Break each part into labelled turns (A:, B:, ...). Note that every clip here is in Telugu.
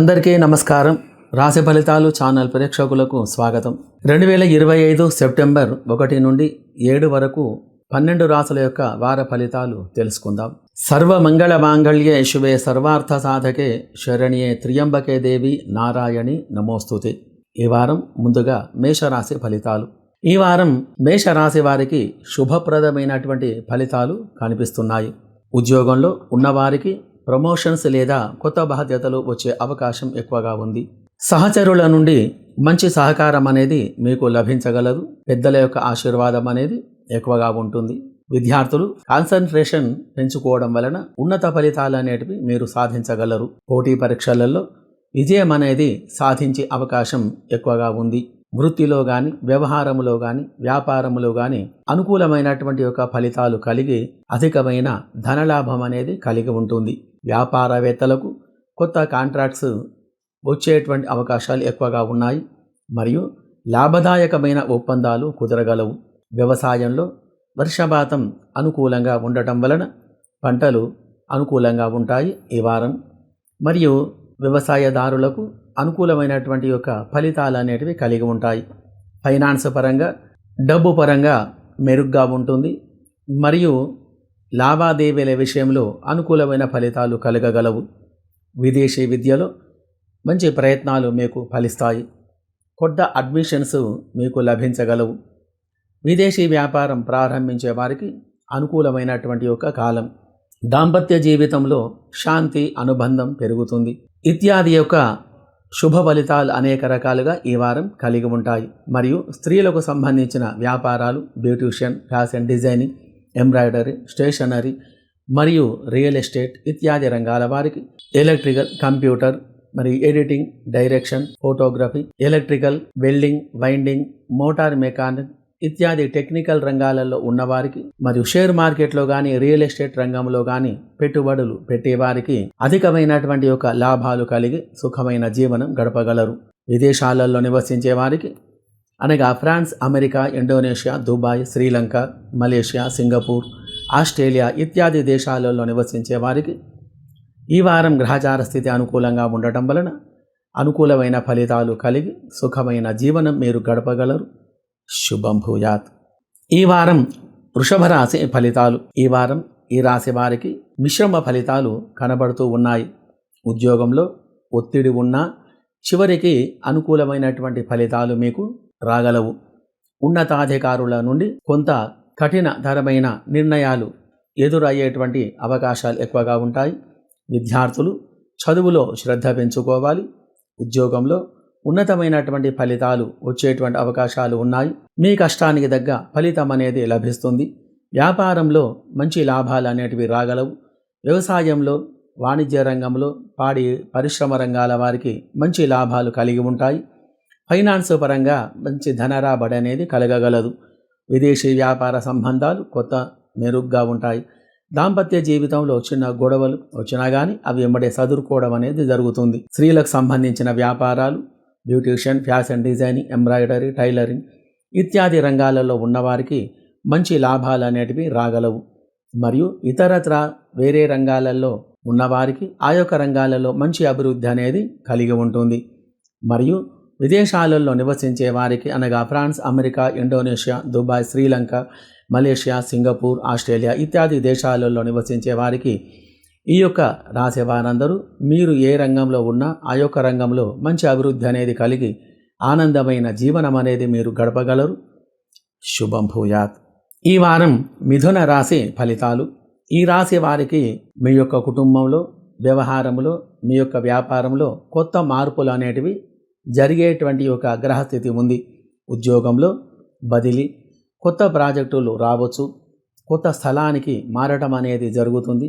A: అందరికీ నమస్కారం. రాశి ఫలితాలు ఛానల్ ప్రేక్షకులకు స్వాగతం. రెండు వేల ఇరవై ఐదు సెప్టెంబర్ ఒకటి నుండి ఏడు వరకు పన్నెండు రాసుల యొక్క వార ఫలితాలు తెలుసుకుందాం. సర్వ మంగళ మాంగళ్యే శివే సర్వార్థ సాధకే శరణ్యే త్రియంబకే దేవి నారాయణి నమోస్తుతి. ఈ వారం ముందుగా మేషరాశి ఫలితాలు. ఈ వారం మేషరాశి వారికి శుభప్రదమైనటువంటి ఫలితాలు కనిపిస్తున్నాయి. ఉద్యోగంలో ఉన్నవారికి ప్రమోషన్స్ లేదా కొత్త బాధ్యతలు వచ్చే అవకాశం ఎక్కువగా ఉంది. సహచరుల నుండి మంచి సహకారం అనేది మీకు లభించగలదు. పెద్దల యొక్క ఆశీర్వాదం అనేది ఎక్కువగా ఉంటుంది. విద్యార్థులు కాన్సన్ట్రేషన్ పెంచుకోవడం వలన ఉన్నత ఫలితాలు అనేటివి మీరు సాధించగలరు. పోటీ పరీక్షలలో విజయం అనేది సాధించే అవకాశం ఎక్కువగా ఉంది. వృత్తిలో కానీ వ్యవహారములో కానీ వ్యాపారములో కానీ అనుకూలమైనటువంటి యొక్క ఫలితాలు కలిగి అధికమైన ధనలాభం అనేది కలిగి ఉంటుంది. వ్యాపారవేత్తలకు కొత్త కాంట్రాక్ట్స్ వచ్చేటువంటి అవకాశాలు ఎక్కువగా ఉన్నాయి. మరియు లాభదాయకమైన ఒప్పందాలు కుదరగలవు. వ్యవసాయంలో వర్షపాతం అనుకూలంగా ఉండటం వలన పంటలు అనుకూలంగా ఉంటాయి ఈ వారం. మరియు వ్యవసాయదారులకు అనుకూలమైనటువంటి యొక్క ఫలితాలు అనేటివి కలిగి ఉంటాయి. ఫైనాన్స్ పరంగా డబ్బు పరంగా మెరుగ్గా ఉంటుంది. మరియు లావాదేవీల విషయంలో అనుకూలమైన ఫలితాలు కలగగలవు. విదేశీ విద్యలో మంచి ప్రయత్నాలు మీకు ఫలిస్తాయి. కొత్త అడ్మిషన్స్ మీకు లభించగలవు. విదేశీ వ్యాపారం ప్రారంభించే వారికి అనుకూలమైనటువంటి యొక్క కాలం. దాంపత్య జీవితంలో శాంతి అనుబంధం పెరుగుతుంది. ఇత్యాది యొక్క శుభ ఫలితాలు అనేక రకాలుగా ఈ వారం కలిగి ఉంటాయి. మరియు స్త్రీలకు సంబంధించిన వ్యాపారాలు beautician fashion designing embroidery stationery మరియు రియల్ ఎస్టేట్ ఇత్యాది రంగాల వారికి ఎలక్ట్రికల్ కంప్యూటర్ మరియు editing direction photography electrical welding winding motor mechanic ఇత్యాది టెక్నికల్ రంగాలలో ఉన్నవారికి మరియు షేర్ మార్కెట్లో కానీ రియల్ ఎస్టేట్ రంగంలో కానీ పెట్టుబడులు పెట్టేవారికి అధికమైనటువంటి యొక్క లాభాలు కలిగి సుఖమైన జీవనం గడపగలరు. విదేశాలలో నివసించే వారికి అనగా France America Indonesia Dubai Sri Lanka Malaysia Singapore Australia ఇత్యాది దేశాలలో నివసించే వారికి ఈ వారం గ్రహచార స్థితి అనుకూలంగా ఉండటం వలన అనుకూలమైన ఫలితాలు కలిగి సుఖమైన జీవనం మీరు గడపగలరు. శుభం భూయాత్. ఈ వారం వృషభ రాశి ఫలితాలు ఈ వారం ఈ రాశి వారికి మిశ్రమ ఫలితాలు కనబడుతూ ఉన్నాయి. ఉద్యోగంలో ఒత్తిడి ఉన్నా చివరికి అనుకూలమైనటువంటి ఫలితాలు మీకు రాగలవు. ఉన్నతాధికారుల నుండి కొంత కఠినతరమైన నిర్ణయాలు ఎదురయ్యేటువంటి అవకాశాలు ఎక్కువగా ఉంటాయి. విద్యార్థులు చదువులో శ్రద్ధ పెంచుకోవాలి. ఉద్యోగంలో ఉన్నతమైనటువంటి ఫలితాలు వచ్చేటువంటి అవకాశాలు ఉన్నాయి. మీ కష్టానికి తగ్గ ఫలితం అనేది లభిస్తుంది. వ్యాపారంలో మంచి లాభాలు అనేటివి రాగలవు. వ్యవసాయంలో వాణిజ్య రంగంలో పాడి పరిశ్రమ రంగాల వారికి మంచి లాభాలు కలిగి ఉంటాయి. ఫైనాన్స్ పరంగా మంచి ధనరాబడి అనేది కలగగలదు. విదేశీ వ్యాపార సంబంధాలు కొత్త మెరుగ్గా ఉంటాయి. దాంపత్య జీవితంలో చిన్న గొడవలు వచ్చినా కానీ అవి వెంబడే సదురుకోవడం అనేది జరుగుతుంది. స్త్రీలకు సంబంధించిన వ్యాపారాలు beautician fashion designing embroidery tailoring ఇత్యాది రంగాలలో ఉన్నవారికి మంచి లాభాలు అనేటివి రాగలవు. మరియు ఇతరత్ర వేరే రంగాలలో ఉన్నవారికి ఆ యొక్క రంగాలలో మంచి అభివృద్ధి అనేది కలిగి ఉంటుంది. మరియు విదేశాలలో నివసించే వారికి అనగా France America Indonesia Dubai Sri Lanka Malaysia Singapore Australia ఇత్యాది దేశాలలో నివసించే వారికి ఈ యొక్క రాసే వారందరూ మీరు ఏ రంగంలో ఉన్నా ఆ యొక్క రంగంలో మంచి అభివృద్ధి అనేది కలిగి ఆనందమైన జీవనం అనేది మీరు గడపగలరు. శుభం భూయాత్. ఈ వారం మిథున రాశి ఫలితాలు. ఈ రాశి వారికి మీ యొక్క కుటుంబంలో వ్యవహారంలో మీ యొక్క వ్యాపారంలో కొత్త మార్పులు అనేటివి జరిగేటువంటి ఒక గ్రహస్థితి ఉంది. ఉద్యోగంలో బదిలీ కొత్త ప్రాజెక్టులు రావచ్చు కొత్త స్థలానికి మారటం అనేది జరుగుతుంది.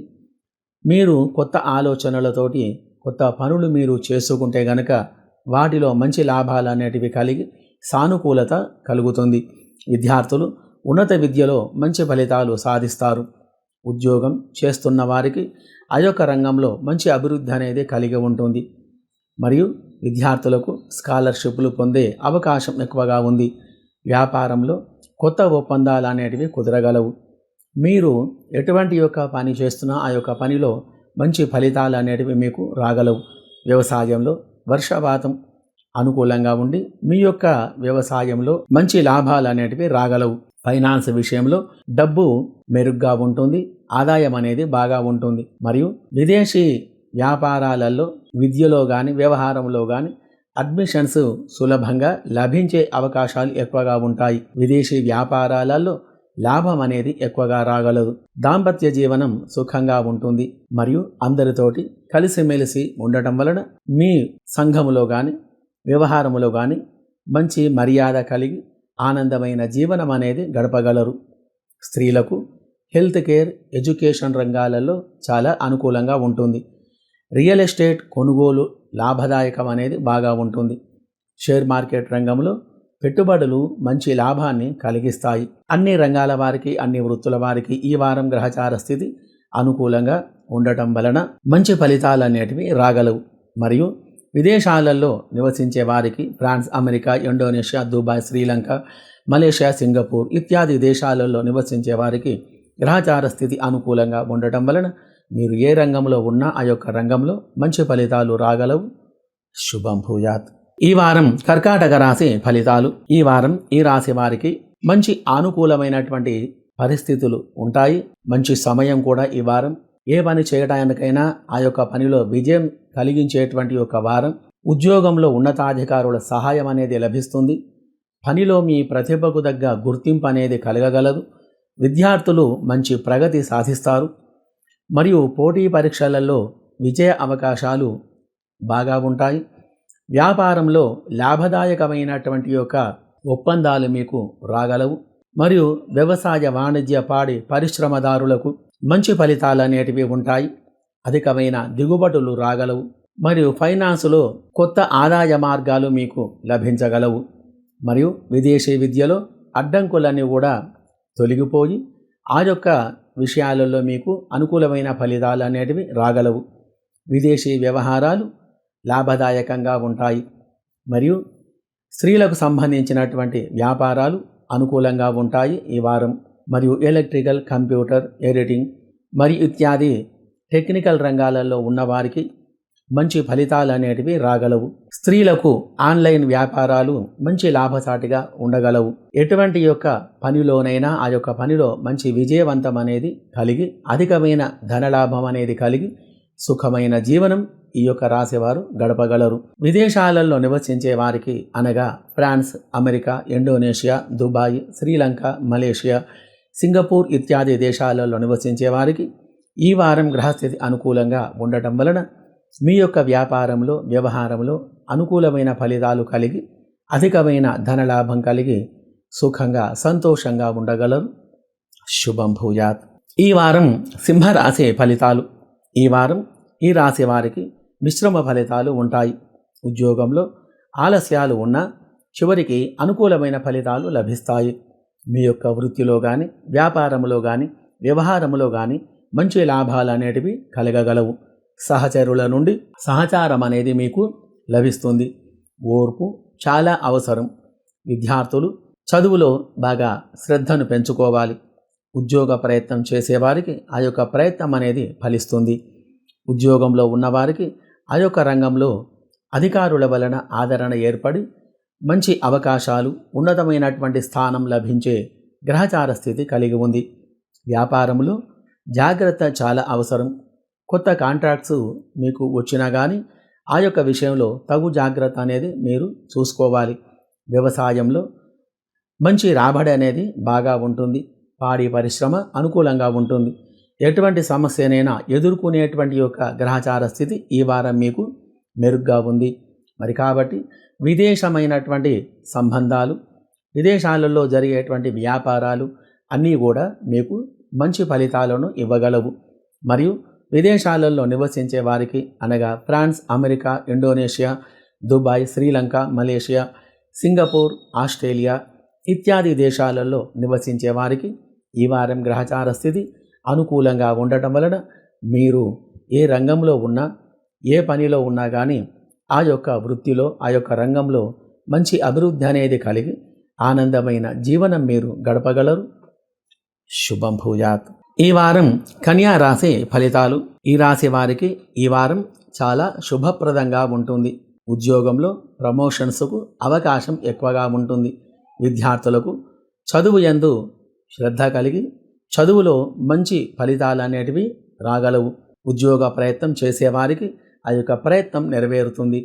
A: మీరు కొత్త ఆలోచనలతోటి కొత్త పనులు మీరు చేసుకుంటే గనక వాటిలో మంచి లాభాలు అనేటివి కలిగి సానుకూలత కలుగుతుంది. విద్యార్థులు ఉన్నత విద్యలో మంచి ఫలితాలు సాధిస్తారు. ఉద్యోగం చేస్తున్న వారికి ఆ యొక్క రంగంలో మంచి అభివృద్ధి అనేది కలిగి ఉంటుంది. మరియు విద్యార్థులకు స్కాలర్షిప్లు పొందే అవకాశం ఎక్కువగా ఉంది. వ్యాపారంలో కొత్త ఒప్పందాలు అనేటివి కుదరగలవు. మీరు ఎటువంటి యొక్క పని చేస్తున్నా ఆ యొక్క పనిలో మంచి ఫలితాలు అనేటివి మీకు రాగలవు. వ్యవసాయంలో వర్షపాతం అనుకూలంగా ఉండి మీ యొక్క వ్యవసాయంలో మంచి లాభాలు అనేటివి రాగలవు. ఫైనాన్స్ విషయంలో డబ్బు మెరుగ్గా ఉంటుంది ఆదాయం అనేది బాగా ఉంటుంది. మరియు విదేశీ వ్యాపారాలలో విద్యలో కానీ వ్యవహారంలో కానీ అడ్మిషన్స్ సులభంగా లభించే అవకాశాలు ఎక్కువగా ఉంటాయి. విదేశీ వ్యాపారాలలో లాభం అనేది ఎక్కువగా రాగలదు. దాంపత్య జీవనం సుఖంగా ఉంటుంది. మరియు అందరితోటి కలిసిమెలిసి ఉండటం వలన మీ సంఘములో కానీ వ్యవహారములో కానీ మంచి మర్యాద కలిగి ఆనందమైన జీవనం అనేది గడపగలరు. స్త్రీలకు హెల్త్ కేర్ ఎడ్యుకేషన్ రంగాలలో చాలా అనుకూలంగా ఉంటుంది. రియల్ ఎస్టేట్ కొనుగోలు లాభదాయకం అనేది బాగా ఉంటుంది. షేర్ మార్కెట్ రంగంలో పెట్టుబడులు మంచి లాభాన్ని కలిగిస్తాయి. అన్ని రంగాల వారికి అన్ని వృత్తుల వారికి ఈ వారం గ్రహచార స్థితి అనుకూలంగా ఉండటం వలన మంచి ఫలితాలు అనేటివి రాగలవు. మరియు విదేశాలలో నివసించే వారికి France America Indonesia Dubai Sri Lanka Malaysia Singapore ఇత్యాది దేశాలలో నివసించే వారికి గ్రహచార స్థితి అనుకూలంగా ఉండటం వలన మీరు ఏ రంగంలో ఉన్నా ఆ యొక్క రంగంలో మంచి ఫలితాలు రాగలవు. శుభం భూయాత్. ఈ వారం కర్కాటక రాశి ఫలితాలు. ఈ వారం ఈ రాశి వారికి మంచి అనుకూలమైనటువంటి పరిస్థితులు ఉంటాయి. మంచి సమయం కూడా ఈ వారం. ఏ పని చేయడానికైనా ఆ యొక్క పనిలో విజయం కలిగించేటువంటి ఒక వారం. ఉద్యోగంలో ఉన్నతాధికారుల సహాయం అనేది లభిస్తుంది. పనిలో మీ ప్రతిభకు తగ్గ గుర్తింపు అనేది కలగగలదు. విద్యార్థులు మంచి ప్రగతి సాధిస్తారు. మరియు పోటీ పరీక్షలలో విజయ అవకాశాలు బాగా ఉంటాయి. వ్యాపారంలో లాభదాయకమైనటువంటి యొక్క ఒప్పందాలు మీకు రాగలవు. మరియు వ్యవసాయ వాణిజ్య పాడి పరిశ్రమదారులకు మంచి ఫలితాలు అనేటివి ఉంటాయి. అధికమైన దిగుబడులు రాగలవు. మరియు ఫైనాన్సులో కొత్త ఆదాయ మార్గాలు మీకు లభించగలవు. మరియు విదేశీ విద్యలో అడ్డంకులన్నీ కూడా తొలగిపోయి ఆ యొక్క విషయాలలో మీకు అనుకూలమైన ఫలితాలు అనేటివి రాగలవు. విదేశీ వ్యవహారాలు లాభదాయకంగా ఉంటాయి. మరియు స్త్రీలకు సంబంధించినటువంటి వ్యాపారాలు అనుకూలంగా ఉంటాయి ఈ వారం. మరియు ఎలక్ట్రికల్ కంప్యూటర్ ఎడిటింగ్ మరియు ఇత్యాది టెక్నికల్ రంగాలలో ఉన్నవారికి మంచి ఫలితాలు అనేటివి రాగలవు. స్త్రీలకు ఆన్లైన్ వ్యాపారాలు మంచి లాభసాటిగా ఉండగలవు. ఎటువంటి యొక్క పనిలోనైనా ఆ యొక్క పనిలో మంచి విజయవంతం అనేది కలిగి అధికమైన ధనలాభం అనేది కలిగి సుఖమైన జీవనం ఈ యొక్క రాశివారు గడపగలరు. విదేశాలలో నివసించే వారికి అనగా France America Indonesia Dubai Sri Lanka Malaysia Singapore ఇత్యాది దేశాలలో నివసించే వారికి ఈ వారం గ్రహస్థితి అనుకూలంగా ఉండటం వలన మీ యొక్క వ్యాపారంలో వ్యవహారంలో అనుకూలమైన ఫలితాలు కలిగి అధికమైన ధనలాభం కలిగి సుఖంగా సంతోషంగా ఉండగలరు. శుభం భూయాత్. ఈ వారం సింహరాశి ఫలితాలు. ఈ వారం ఈ రాశి వారికి మిశ్రమ ఫలితాలు ఉంటాయి. ఉద్యోగంలో ఆలస్యాలు ఉన్నా చివరికి అనుకూలమైన ఫలితాలు లభిస్తాయి. మీ యొక్క వృత్తిలో కానీ వ్యాపారంలో కానీ వ్యవహారంలో కానీ మంచి లాభాలు అనేటివి కలగగలవు. సహచరుల నుండి సహచారం అనేది మీకు లభిస్తుంది. ఓర్పు చాలా అవసరం. విద్యార్థులు చదువులో బాగా శ్రద్ధను పెంచుకోవాలి. ఉద్యోగ ప్రయత్నం చేసేవారికి ఆ యొక్క ప్రయత్నం అనేది ఫలిస్తుంది. ఉద్యోగంలో ఉన్నవారికి ఆ యొక్క రంగంలో అధికారుల వలన ఆదరణ ఏర్పడి మంచి అవకాశాలు ఉన్నతమైనటువంటి స్థానం లభించే గ్రహచార స్థితి కలిగి ఉంది. వ్యాపారంలో జాగ్రత్త చాలా అవసరం. కొత్త కాంట్రాక్ట్స్ మీకు వచ్చినా కానీ ఆ యొక్క విషయంలో తగు జాగ్రత్త అనేది మీరు చూసుకోవాలి. వ్యవసాయంలో మంచి రాబడి అనేది బాగా ఉంటుంది. పాడి పరిశ్రమ అనుకూలంగా ఉంటుంది. ఎటువంటి సమస్యనైనా ఎదుర్కొనేటువంటి యొక్క గ్రహచార స్థితి ఈ వారం మీకు మెరుగ్గా ఉంది. మరి కాబట్టి విదేశమైనటువంటి సంబంధాలు విదేశాలలో జరిగేటువంటి వ్యాపారాలు అన్నీ కూడా మీకు మంచి ఫలితాలను ఇవ్వగలవు. మరియు విదేశాలలో నివసించే వారికి అనగా France America Indonesia Dubai Sri Lanka Malaysia Singapore Australia ఇత్యాది దేశాలలో నివసించే వారికి ఈ వారం గ్రహచార స్థితి అనుకూలంగా ఉండటం వలన మీరు ఏ రంగంలో ఉన్నా ఏ పనిలో ఉన్నా కానీ ఆ యొక్క వృత్తిలో ఆ యొక్క రంగంలో మంచి అభివృద్ధి అనేది కలిగి ఆనందమైన జీవనం మీరు గడపగలరు. శుభం భూయాత్. ఈ వారం కన్యా రాశి ఫలితాలు. ఈ రాశి వారికి ఈ వారం చాలా శుభప్రదంగా ఉంటుంది. ఉద్యోగంలో ప్రమోషన్స్కు అవకాశం ఎక్కువగా ఉంటుంది. విద్యార్థులకు చదువు ఎందు శ్రద్ధ కలిగి చదువులో మంచి ఫలితాలు అనేటివి రాగలవు. ఉద్యోగ ప్రయత్నం చేసేవారికి ఆ యొక్క ప్రయత్నం నెరవేరుతుంది.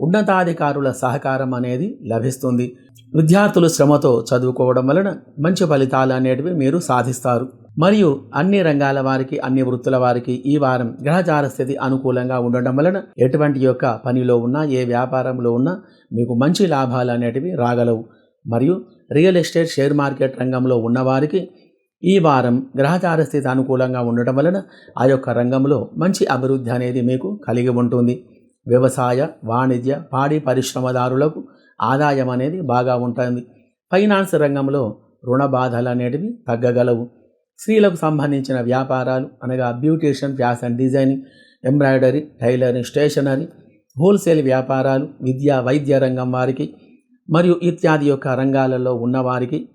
A: ఉన్నతాధికారుల సహకారం అనేది లభిస్తుంది. విద్యార్థులు శ్రమతో చదువుకోవడం వలన మంచి ఫలితాలు అనేటివి మీరు సాధిస్తారు. మరియు అన్ని రంగాల వారికి అన్ని వృత్తుల వారికి ఈ వారం గ్రహచార స్థితి అనుకూలంగా ఉండడం వలన ఎటువంటి యొక్క పనిలో ఉన్నా ఏ వ్యాపారంలో ఉన్నా మీకు మంచి లాభాలు అనేటివి రాగలవు. మరియు రియల్ ఎస్టేట్ షేర్ మార్కెట్ రంగంలో ఉన్నవారికి ఈ వారం గ్రహచార స్థితి అనుకూలంగా ఉండటం వలన ఆ యొక్క రంగంలో మంచి అభివృద్ధి అనేది మీకు కలిగి ఉంటుంది. వ్యవసాయ వాణిజ్య పాడి పరిశ్రమదారులకు ఆదాయం అనేది బాగా ఉంటుంది. ఫైనాన్స్ రంగంలో రుణ బాధలు అనేటివి తగ్గగలవు. స్త్రీలకు సంబంధించిన వ్యాపారాలు అనగా beautician fashion designing embroidery tailoring stationery wholesale వ్యాపారాలు విద్యా వైద్య రంగం వారికి మరియు ఇత్యాది యొక్క రంగాలలో ఉన్నవారికి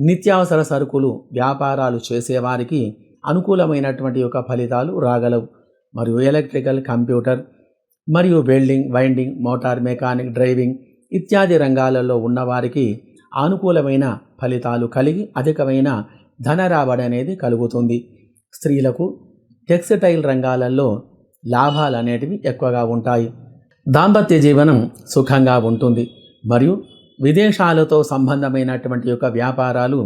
A: నిత్యావసర సరుకులు వ్యాపారాలు చేసేవారికి అనుకూలమైనటువంటి యొక్క ఫలితాలు రాగలవు. మరియు ఎలక్ట్రికల్ కంప్యూటర్ మరియు welding winding motor mechanic driving ఇత్యాది రంగాలలో ఉన్నవారికి అనుకూలమైన ఫలితాలు కలిగి అధికమైన ధన రాబడి అనేది కలుగుతుంది. స్త్రీలకు టెక్స్టైల్ రంగాలలో లాభాలు అనేటివి ఎక్కువగా ఉంటాయి. దాంపత్య జీవనం సుఖంగా ఉంటుంది. మరియు విదేశాలతో సంబంధమైనటువంటి యొక్క వ్యాపారాలు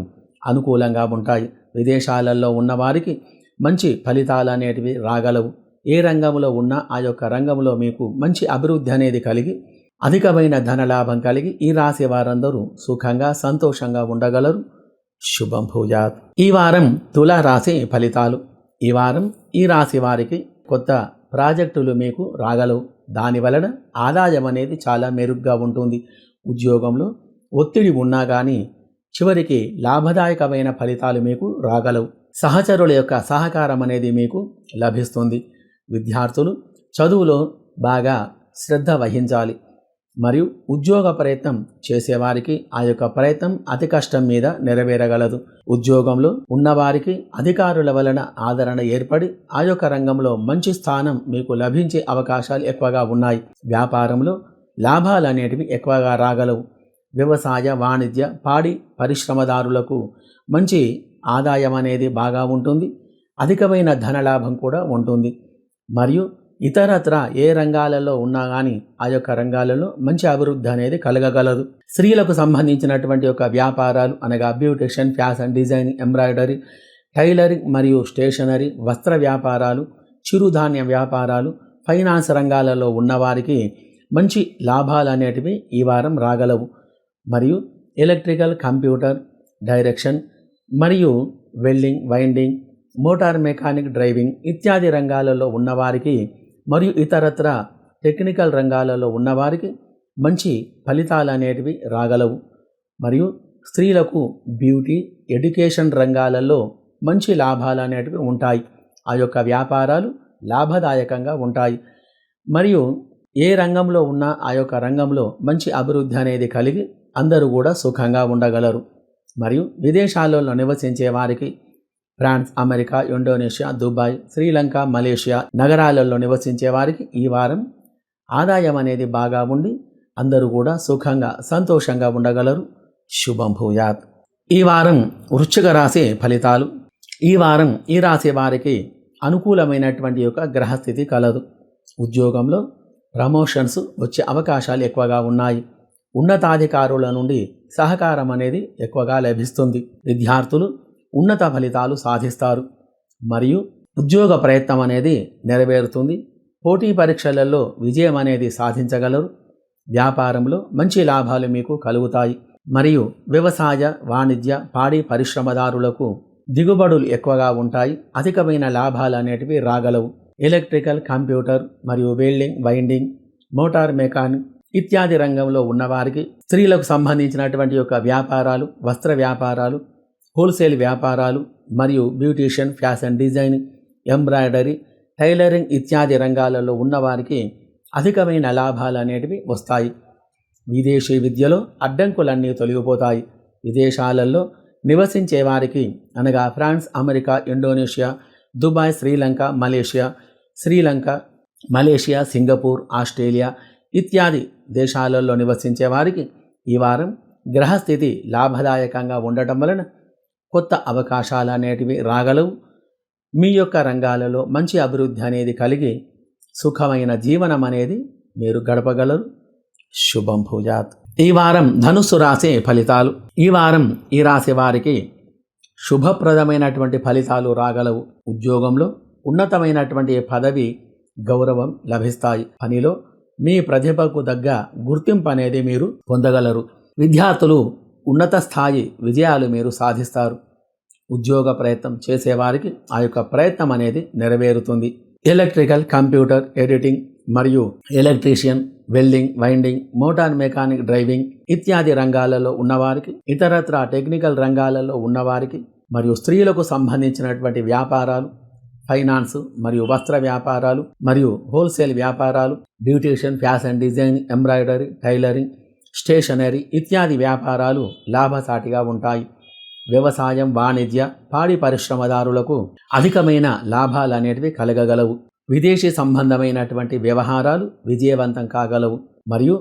A: అనుకూలంగా ఉంటాయి. విదేశాలలో ఉన్నవారికి మంచి ఫలితాలు అనేటివి రాగలవు. ఏ రంగంలో ఉన్నా ఆ యొక్క రంగంలో మీకు మంచి అభివృద్ధి అనేది కలిగి అధికమైన ధనలాభం కలిగి ఈ రాశి వారందరూ సుఖంగా సంతోషంగా ఉండగలరు. శుభం భూజాత్ ఈ వారం తులా రాశి ఫలితాలు. ఈ వారం ఈ రాశి వారికి కొత్త ప్రాజెక్టులు మీకు రాగలవు. దాని వలన ఆదాయం అనేది చాలా మెరుగ్గా ఉంటుంది. ఉద్యోగంలో ఒత్తిడి ఉన్నా కానీ చివరికి లాభదాయకమైన ఫలితాలు మీకు రాగలవు. సహచరుల యొక్క సహకారం అనేది మీకు లభిస్తుంది. విద్యార్థులు చదువులో బాగా శ్రద్ధ వహించాలి. మరియు ఉద్యోగ ప్రయత్నం చేసేవారికి ఆ యొక్క ప్రయత్నం అతి కష్టం మీద నెరవేరగలదు. ఉద్యోగంలో ఉన్నవారికి అధికారుల వలన ఆదరణ ఏర్పడి ఆ యొక్క రంగంలో మంచి స్థానం మీకు లభించే అవకాశాలు ఎక్కువగా ఉన్నాయి. వ్యాపారంలో లాభాలు అనేటివి ఎక్కువగా రాగలవు. వ్యవసాయ వాణిజ్య పాడి పరిశ్రమదారులకు మంచి ఆదాయం అనేది బాగా ఉంటుంది. అధికమైన ధనలాభం కూడా ఉంటుంది. మరియు ఇతరత్ర ఏ రంగాలలో ఉన్నా కానీ ఆ యొక్క రంగాలలో మంచి అభివృద్ధి అనేది కలగగలదు. స్త్రీలకు సంబంధించినటువంటి యొక్క వ్యాపారాలు అనగా beautician fashion design embroidery tailoring మరియు స్టేషనరీ వస్త్ర వ్యాపారాలు చిరుధాన్య వ్యాపారాలు ఫైనాన్స్ రంగాలలో ఉన్నవారికి మంచి లాభాలు అనేటివి ఈ వారం రాగలవు. మరియు ఎలక్ట్రికల్ కంప్యూటర్ డైరెక్షన్ మరియు welding winding motor mechanic driving ఇత్యాది రంగాలలో ఉన్నవారికి మరియు ఇతరత్ర టెక్నికల్ రంగాలలో ఉన్నవారికి మంచి ఫలితాలు అనేటివి రాగలవు. మరియు స్త్రీలకు బ్యూటీ ఎడ్యుకేషన్ రంగాలలో మంచి లాభాలు అనేటివి ఉంటాయి. ఆ యొక్క వ్యాపారాలు లాభదాయకంగా ఉంటాయి. మరియు ఏ రంగంలో ఉన్నా ఆ యొక్క రంగంలో మంచి అభివృద్ధి అనేది కలిగి అందరూ కూడా సుఖంగా ఉండగలరు. మరియు విదేశాలలో నివసించే వారికి France America Indonesia Dubai Sri Lanka Malaysia నగరాలలో నివసించే వారికి ఈ వారం ఆదాయం అనేది బాగా ఉండి అందరూ కూడా సుఖంగా సంతోషంగా ఉండగలరు. శుభం భూయాత్. ఈ వారం వృశ్చిక రాశి ఫలితాలు. ఈ వారం ఈ రాశి వారికి అనుకూలమైనటువంటి యొక్క గ్రహస్థితి కలదు. ఉద్యోగంలో ప్రమోషన్స్ వచ్చే అవకాశాలు ఎక్కువగా ఉన్నాయి. ఉన్నతాధికారుల నుండి సహకారం అనేది ఎక్కువగా లభిస్తుంది. విద్యార్థులు ఉన్నత ఫలితాలు సాధిస్తారు. మరియు ఉద్యోగ ప్రయత్నం అనేది నెరవేరుతుంది. పోటీ పరీక్షలలో విజయం అనేది సాధించగలరు. వ్యాపారంలో మంచి లాభాలు మీకు కలుగుతాయి. మరియు వ్యవసాయ వాణిజ్య పాడి పరిశ్రమదారులకు దిగుబడులు ఎక్కువగా ఉంటాయి. అధికమైన లాభాలు అనేటివి రాగలవు. ఎలక్ట్రికల్ కంప్యూటర్ మరియు వెల్డింగ్ వైండింగ్ మోటార్ మెకానిక్ ఇత్యాది రంగంలో ఉన్నవారికి స్త్రీలకు సంబంధించినటువంటి యొక్క వ్యాపారాలు వస్త్ర వ్యాపారాలు హోల్సేల్ వ్యాపారాలు మరియు beautician fashion design embroidery tailoring ఇత్యాది రంగాలలో ఉన్నవారికి అధికమైన లాభాలు అనేటివి వస్తాయి. విదేశీ విద్యలో అడ్డంకులన్నీ తొలగిపోతాయి. విదేశాలలో నివసించే వారికి అనగా France America Indonesia Dubai Sri Lanka Malaysia Sri Lanka Malaysia Singapore Australia ఇత్యాది దేశాలలో నివసించే వారికి ఈ వారం గ్రహస్థితి లాభదాయకంగా ఉండటం వలన కొత్త అవకాశాలు అనేటివి రాగలవు. మీ యొక్క రంగాలలో మంచి అభివృద్ధి అనేది కలిగి సుఖమైన జీవనం అనేది మీరు గడపగలరు. శుభం భూజాత్. ఈ వారం ధనుస్సు రాసే ఫలితాలు. ఈ వారం ఈ రాశి వారికి శుభప్రదమైనటువంటి ఫలితాలు రాగలవు. ఉద్యోగంలో ఉన్నతమైనటువంటి పదవి గౌరవం లభిస్తాయి. పనిలో మీ ప్రతిభకు తగ్గ గుర్తింపు అనేది మీరు పొందగలరు. విద్యార్థులు ఉన్నత స్థాయి విజయాలు మీరు సాధిస్తారు. ఉద్యోగ ప్రయత్నం చేసేవారికి ఆ యొక్క ప్రయత్నం అనేది నెరవేరుతుంది. ఎలక్ట్రికల్ కంప్యూటర్ ఎడిటింగ్ మరియు electrician welding winding motor mechanic driving ఇత్యాది రంగాలలో ఉన్నవారికి ఇతరత్ర టెక్నికల్ రంగాలలో ఉన్నవారికి మరియు స్త్రీలకు సంబంధించినటువంటి వ్యాపారాలు ఫైనాన్స్ మరియు వస్త్ర వ్యాపారాలు మరియు హోల్సేల్ వ్యాపారాలు beautician fashion design embroidery tailoring stationery ఇత్యాది వ్యాపారాలు లాభసాటిగా ఉంటాయి. వ్యవసాయం వాణిజ్య పాడి పరిశ్రమదారులకు అధికమైన లాభాలు అనేటివి కలగగలవు. విదేశీ సంబంధమైనటువంటి వ్యవహారాలు విజయవంతం కాగలవు. మరియు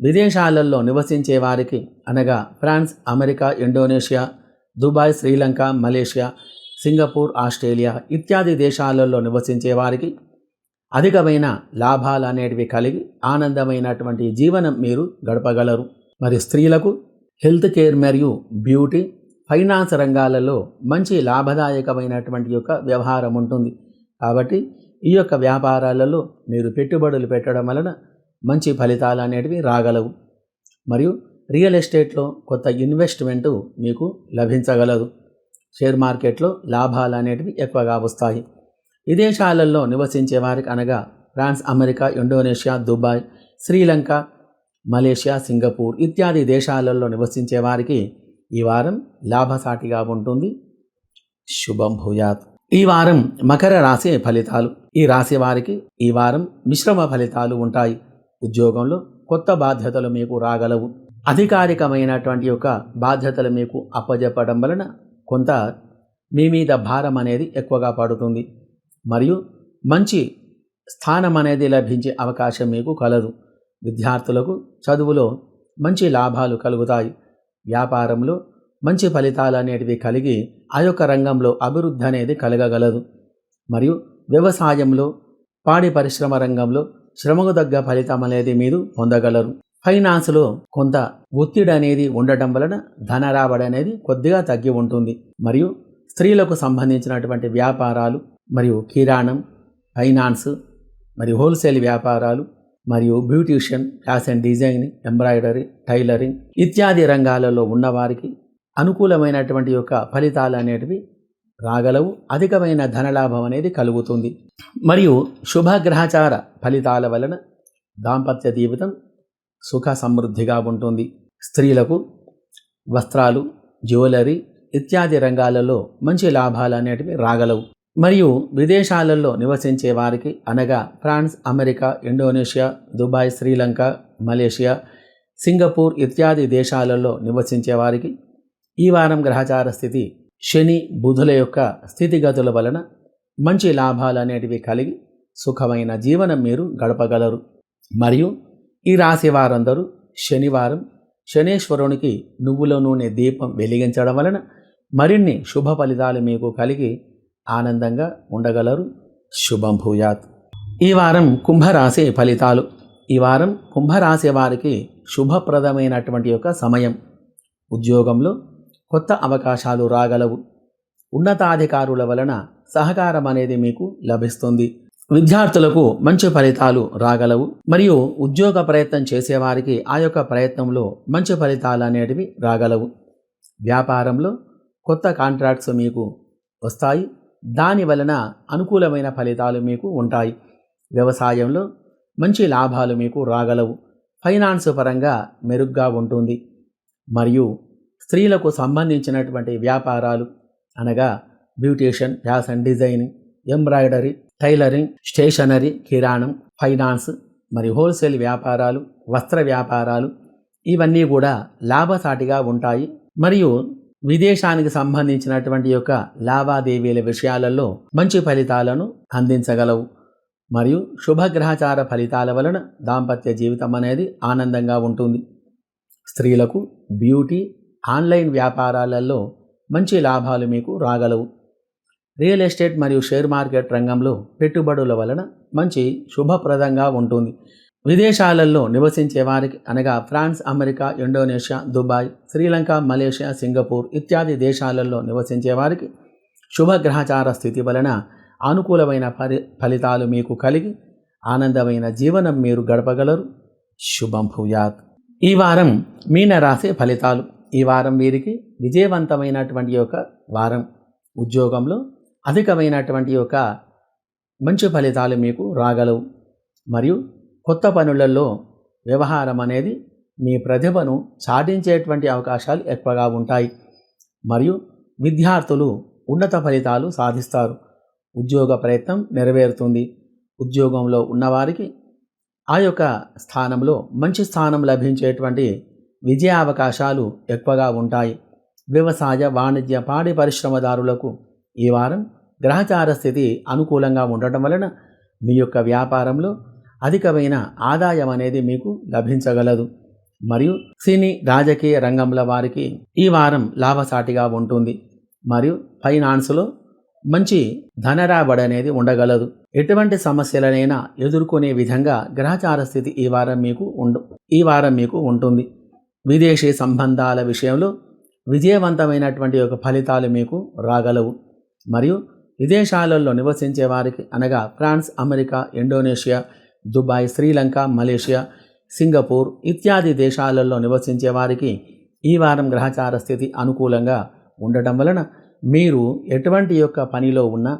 A: విదేశాలలో నివసించే వారికి అనగా France America Indonesia Dubai Sri Lanka Malaysia Singapore Australia ఇత్యాది దేశాలలో నివసించే వారికి అధికమైన లాభాలు అనేటివి కలిగి ఆనందమైనటువంటి జీవనం మీరు గడపగలరు. మరి స్త్రీలకు హెల్త్ కేర్ మరియు బ్యూటీ ఫైనాన్స్ రంగాలలో మంచి లాభదాయకమైనటువంటి యొక్క వ్యవహారం ఉంటుంది. కాబట్టి ఈ యొక్క వ్యాపారాలలో మీరు పెట్టుబడులు పెట్టడం వలన మంచి ఫలితాలు అనేటివి రాగలవు. మరియు రియల్ ఎస్టేట్లో కొత్త ఇన్వెస్ట్మెంటు మీకు లభించగలదు. షేర్ మార్కెట్లో లాభాలు అనేటివి ఎక్కువగా వస్తాయి. విదేశాలలో నివసించే వారికి అనగా France America Indonesia Dubai Sri Lanka Malaysia Singapore ఇత్యాది దేశాలలో నివసించే వారికి ఈ వారం లాభసాటిగా ఉంటుంది. శుభం భూయాత్. ఈ వారం మకర రాశి ఫలితాలు. ఈ రాశి వారికి ఈ వారం మిశ్రమ ఫలితాలు ఉంటాయి. ఉద్యోగంలో కొత్త బాధ్యతలు మీకు రాగలవు. అధికారికమైనటువంటి యొక్క బాధ్యతలు మీకు అప్పజెప్పడం వలన కొంత మీ మీద భారం అనేది ఎక్కువగా పడుతుంది. మరియు మంచి స్థానం అనేది లభించే అవకాశం మీకు కలదు. విద్యార్థులకు చదువులో మంచి లాభాలు కలుగుతాయి. వ్యాపారంలో మంచి ఫలితాలు అనేటివి కలిగి ఆ యొక్క రంగంలో అభివృద్ధి అనేది కలగగలదు. మరియు వ్యవసాయంలో పాడి పరిశ్రమ రంగంలో శ్రమకు తగ్గ ఫలితం అనేది మీరు పొందగలరు. ఫైనాన్స్లో కొంత ఒత్తిడి అనేది ఉండటం వలన ధన రాబడి అనేది కొద్దిగా తగ్గి ఉంటుంది. మరియు స్త్రీలకు సంబంధించినటువంటి వ్యాపారాలు మరియు కిరాణం ఫైనాన్స్ మరియు హోల్సేల్ వ్యాపారాలు మరియు beautician fashion designing embroidery tailoring ఇత్యాది రంగాలలో ఉన్నవారికి అనుకూలమైనటువంటి యొక్క ఫలితాలు అనేటివి రాగలవు. అధికమైన ధనలాభం అనేది కలుగుతుంది. మరియు శుభగ్రహచార ఫలితాల వలన దాంపత్య జీవితం సుఖ సమృద్ధిగా ఉంటుంది. స్త్రీలకు వస్త్రాలు జ్యువెలరీ ఇత్యాది రంగాలలో మంచి లాభాలు అనేటివి రాగలవు. మరియు విదేశాలలో నివసించే వారికి అనగా France America Indonesia Dubai Sri Lanka Malaysia Singapore ఇత్యాది దేశాలలో నివసించే వారికి ఈ వారం గ్రహచార స్థితి శని బుధుల యొక్క స్థితిగతుల వలన మంచి లాభాలు అనేటివి కలిగి సుఖమైన జీవనం మీరు గడపగలరు. మరియు ఈ రాశి వారందరూ శనివారం శనేశ్వరునికి నువ్వుల నూనె దీపం వెలిగించడం వలన మరిన్ని శుభ ఫలితాలు మీకు కలిగి ఆనందంగా ఉండగలరు. శుభం భూయాత్. ఈ వారం కుంభరాశి ఫలితాలు. ఈ వారం కుంభరాశి వారికి శుభప్రదమైనటువంటి యొక్క సమయం. ఉద్యోగంలో కొత్త అవకాశాలు రాగలవు. ఉన్నతాధికారుల వలన సహకారం అనేది మీకు లభిస్తుంది. విద్యార్థులకు మంచి ఫలితాలు రాగలవు. మరియు ఉద్యోగ ప్రయత్నం చేసేవారికి ఆ యొక్క ప్రయత్నంలో మంచి ఫలితాలు అనేటివి రాగలవు. వ్యాపారంలో కొత్త కాంట్రాక్ట్స్ మీకు వస్తాయి. దాని వలన అనుకూలమైన ఫలితాలు మీకు ఉంటాయి. వ్యవసాయంలో మంచి లాభాలు మీకు రాగలవు. ఫైనాన్స్ పరంగా మెరుగ్గా ఉంటుంది. మరియు స్త్రీలకు సంబంధించినటువంటి వ్యాపారాలు అనగా beautician fashion designing embroidery tailoring stationery కిరాణం ఫైనాన్స్ మరియు హోల్సేల్ వ్యాపారాలు వస్త్ర వ్యాపారాలు ఇవన్నీ కూడా లాభసాటిగా ఉంటాయి. మరియు విదేశానికి సంబంధించినటువంటి యొక్క లావాదేవీల విషయాలలో మంచి ఫలితాలను అందించగలవు. మరియు శుభగ్రహచార ఫలితాల వలన దాంపత్య జీవితం అనేది ఆనందంగా ఉంటుంది. స్త్రీలకు బ్యూటీ ఆన్లైన్ వ్యాపారాలలో మంచి లాభాలు మీకు రాగలవు. రియల్ ఎస్టేట్ మరియు షేర్ మార్కెట్ రంగంలో పెట్టుబడుల వలన మంచి శుభప్రదంగా ఉంటుంది. విదేశాలలో నివసించే వారికి అనగా France America Indonesia Dubai Sri Lanka Malaysia Singapore ఇత్యాది దేశాలలో నివసించే వారికి శుభగ్రహచార స్థితి వలన అనుకూలమైన ఫలి ఫలితాలు మీకు కలిగి ఆనందమైన జీవనం మీరు గడపగలరు. శుభం భూయాత్. ఈ వారం మీన రాసే ఫలితాలు. ఈ వారం వీరికి విజయవంతమైనటువంటి యొక్క వారం ఉద్యోగంలో అధికమైనటువంటి యొక్క మంచి ఫలితాలు మీకు రాగలవు. మరియు కొత్త పనులలో వ్యవహారం అనేది మీ ప్రతిభను చాటించేటువంటి అవకాశాలు ఎక్కువగా ఉంటాయి. మరియు విద్యార్థులు ఉన్నత ఫలితాలు సాధిస్తారు. ఉద్యోగ ప్రయత్నం నెరవేరుతుంది. ఉద్యోగంలో ఉన్నవారికి ఆ యొక్క స్థానంలో మంచి స్థానం లభించేటువంటి విజయ అవకాశాలు ఎక్కువగా ఉంటాయి. వ్యవసాయ వాణిజ్య పాడి పరిశ్రమదారులకు ఈ వారం గ్రహచార స్థితి అనుకూలంగా ఉండటం వలన మీ యొక్క వ్యాపారంలో అధికమైన ఆదాయం అనేది మీకు లభించగలదు. మరియు సినీ రాజకీయ రంగంలో వారికి ఈ వారం లాభసాటిగా ఉంటుంది. మరియు ఫైనాన్స్లో మంచి ధనరాబడి అనేది ఉండగలదు. ఎటువంటి సమస్యలనైనా ఎదుర్కొనే విధంగా గ్రహచార స్థితి ఈ వారం మీకు ఉండు ఈ వారం మీకు ఉంటుంది. విదేశీ సంబంధాల విషయంలో విజయవంతమైనటువంటి యొక్క ఫలితాలు మీకు రాగలవు. మరియు విదేశాలలో నివసించే వారికి అనగా France America Indonesia Dubai Sri Lanka Malaysia Singapore ఇత్యాది దేశాలలో నివసించే వారికి ఈ వారం గ్రహచార స్థితి అనుకూలంగా ఉండటం వలన మీరు ఎటువంటి యొక్క పనిలో ఉన్నా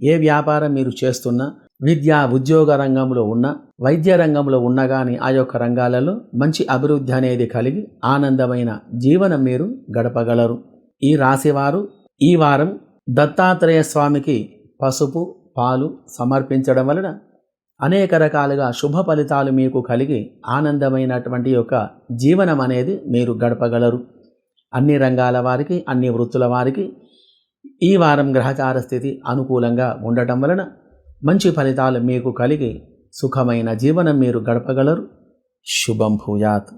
A: ఏ వ్యాపారం మీరు చేస్తున్నా విద్యా ఉద్యోగ రంగంలో ఉన్న వైద్య రంగంలో ఉన్న కానీ ఆ యొక్క రంగాలలో మంచి అభివృద్ధి అనేది కలిగి ఆనందమైన జీవనం మీరు గడపగలరు. ఈ రాశివారు ఈ వారం దత్తాత్రేయ స్వామికి పసుపు పాలు సమర్పించడం వలన అనేక రకాలుగా శుభ ఫలితాలు మీకు కలిగి ఆనందమైనటువంటి యొక్క జీవనం అనేది మీరు గడపగలరు. అన్ని రంగాల వారికి అన్ని వృత్తుల వారికి ఈ వారం గ్రహచార స్థితి అనుకూలంగా ఉండటం వలన మంచి ఫలితాలు మీకు కలిగి సుఖమైన జీవనం మీరు గడపగలరు. శుభం భూయాత్.